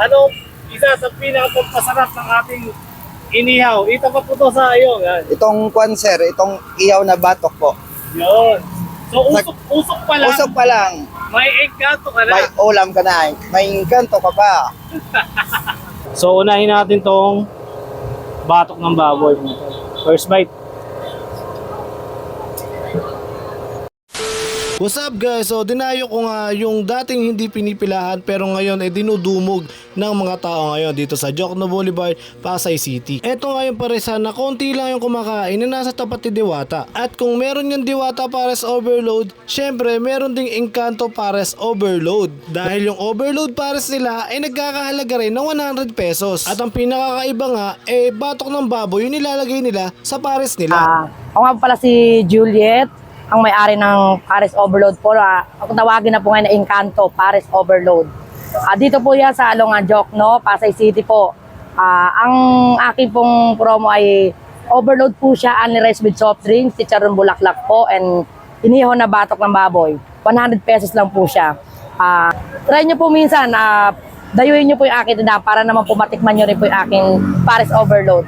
Anong isa sa pinakapagpasarap ng ating inihaw? Ito pa po to sa iyo. Yan. Itong kwan sir, itong ihaw na batok po. Yun. So usok, usok pa lang. Usok pa lang, May engkanto ka na. may ulam ka na, may kanto ka pa. So unahin natin tong batok ng baboy. First bite. What's up guys? So dinayo ko nga yung dating hindi pinipilahan pero ngayon ay dinudumog ng mga tao ngayon dito sa Jokno Boulevard, Pasay City. Ito nga yung paresan na konti lang yung kumakain na nasa tapat ni Diwata. At kung meron yung Diwata Pares Overload, syempre meron ding Encanto Pares Overload. Dahil yung Overload Pares nila ay nagkakahalaga rin ng 100 pesos. At ang pinakakaiba nga, eh batok ng baboy yung nilalagay nila sa pares nila. Ah, ako nga pala si Juliet, ang may-ari ng Paris Overload po. Ah, ako tawagin na po ngayon na Encanto Paris Overload. Ah, dito po yan sa Alongan Jokno, Pasay City po. Ah, ang aking pong promo ay overload po siya, rice with soft drinks, chicharon bulaklak po, and inihaw na batok ng baboy. 100 pesos lang po siya. Ah, try nyo po minsan, ah, dayuhin nyo po yung aking tindahan para naman po matikman nyo rin po yung aking Paris Overload.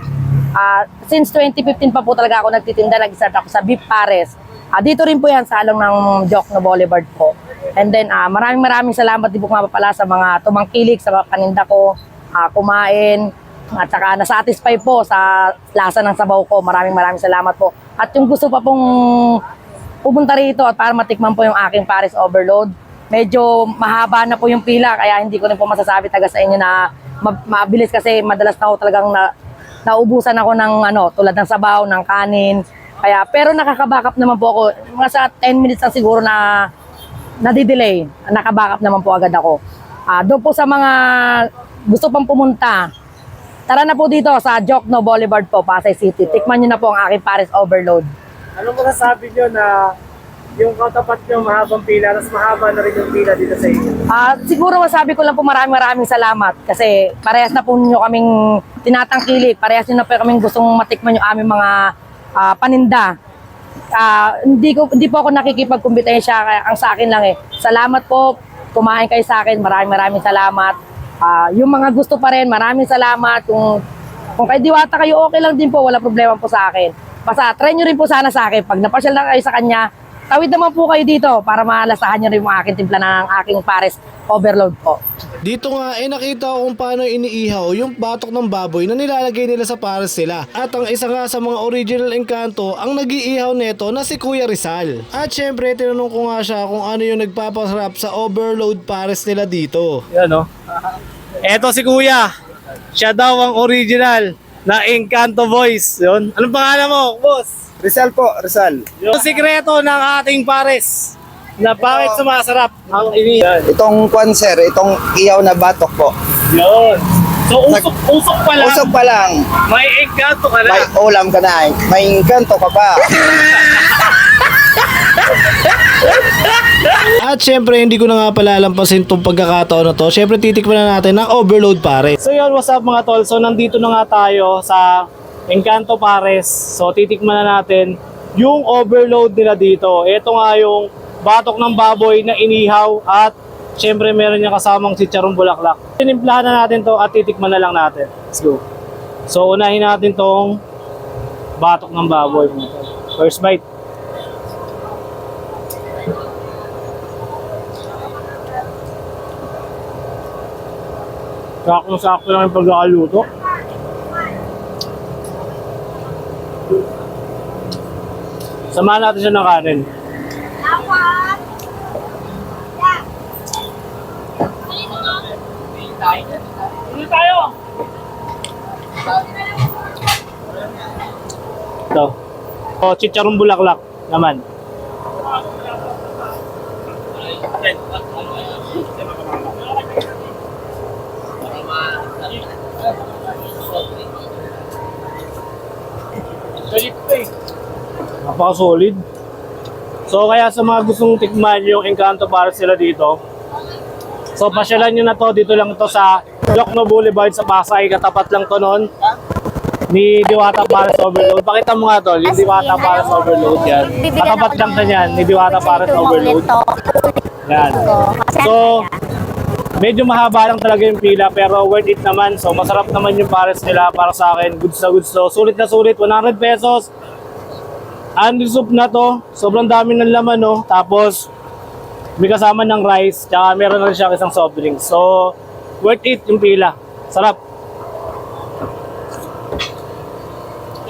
Ah, since 2015 pa po talaga ako nagtitinda, nag-start ako sa Beef Pares. Ah, dito rin po yan sa along ng Jokno Boulevard po. And then ah, maraming maraming salamat din po nga pala sa mga tumangkilik, sa mga ko, ah, kumain, at saka nasatisfy po sa lasa ng sabaw ko. Maraming maraming salamat po. At yung gusto pa pong pupunta rito at para matikman po yung aking Paris Overload, medyo mahaba na po yung pila kaya hindi ko rin po masasabi taga sa inyo na ma- mabilis kasi madalas na ako talagang na, naubusan ako ng ano tulad ng sabaw, ng kanin. Kaya pero nakaka-backup naman po ako. Mga sa 10 minutes lang siguro na nadidelay. Naka-backup naman po agad ako. Ah, doon po sa mga gusto pang pumunta, tara na po dito sa Jokno Boulevard po, Pasay City. Tikman nyo na po ang aking Paris Overload. Anong masasabi nyo na yung katapat nyo mahabang pila, tapos mahaba na rin yung pila dito sa inyo? Ah, siguro masabi ko lang po maraming maraming salamat kasi parehas na po ninyo kaming tinatangkilik, parehas nyo na po kaming gustong matikman yung aming mga ah, paninda. Ah, hindi ko hindi po ako nakikipagkumpetensya ang sa akin lang eh. Salamat po. Kumain kayo sa akin. Maraming maraming salamat. Ah, yung mga gusto pa rin, maraming salamat. Kung kung kay Diwata kayo, okay lang din po. Wala problema po sa akin. Basta try nyo rin po sana sa akin. Pag napasyal na kayo sa kanya, tawid naman po kayo dito para malasahan nyo rin yung aking timpla ng aking pares overload po. Dito nga ay nakita ko kung paano iniihaw yung batok ng baboy na nilalagay nila sa pares nila. At ang isa nga sa mga original engkanto ang nag-iihaw neto na si Kuya Rizal. At syempre tinanong ko nga siya kung ano yung nagpapasarap sa overload pares nila dito. Yan o. Eto si Kuya. Siya daw ang original na Encanto Voice. Yun. Anong pangalan mo, boss? Rizal po, Rizal. Yung sikreto ng ating pares na bakit sumasarap ang inihaw. Itong kwan sir, itong ihaw na batok po. Yun. So usok, usok pa lang. Usok pa lang, May engkanto ka na. may ulam ka na, may kanto ka pa. At syempre hindi ko na nga palalampasin itong pagkakataon na to. Syempre titikman na natin ng overload pares. So yun, what's up mga tol? So nandito na nga tayo sa Encanto Pares. So titikman na natin yung overload nila dito. Ito nga yung batok ng baboy na inihaw at syempre meron niya kasamang chicharong bulaklak. Tinimplahan na natin to at titikman na lang natin. Let's go. So unahin natin tong batok ng baboy. First bite. Sakto-sakto lang yung pagkakaluto. Samahan natin siya ng kanin. Hindi tayo! Ito. O, chicharong bulaklak naman. Napaka-solid. So kaya sa mga gustong tikman yung Encanto para sila dito. So pasyalan nyo na to, dito lang to sa Jokno Boulevard sa Pasay, katapat lang to noon ni Diwata Pares Overload. Pakita mo nga to, yung Diwata Pares Overload yan. Katapat lang to yan, ni Diwata Pares Overload. Yan. So, Medyo mahaba lang talaga yung pila pero worth it naman. So masarap naman yung pares nila para sa akin. Goods na goods to. Sulit na sulit. 100 pesos. Andy soup na to. Sobrang dami ng laman no. Tapos may kasama ng rice. Tsaka meron na rin siya isang soft drinks. So worth it yung pila. Sarap.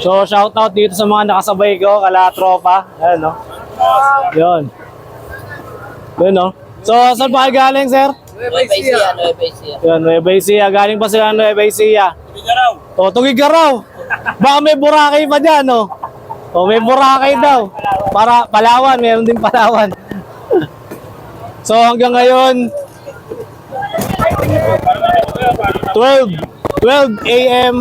So shout out dito sa mga nakasabay ko. Kala tropa. Ayan no. Yun. Yun no. So saan pa kayo galing sir? Nueva Ecija, Nueva Ecija. Yan, Nueva Ecija. Galing pa sila Nueva Ecija. Tugigaraw. O, Tugigaraw. Baka may Boracay pa dyan, no? O, may Boracay daw. Para Palawan, meron din Palawan. so, hanggang ngayon, 12, 12 a.m.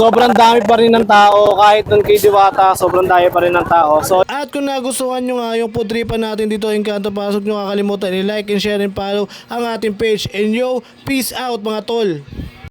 Sobrang dami pa rin ng tao. Kahit nung kay Diwata, sobrang dami pa rin ng tao. So, At kung nagustuhan nyo nga yung pudripan natin dito Encanto Pasok nyo kakalimutan i-like and share and follow ang ating page. And yo, peace out mga tol!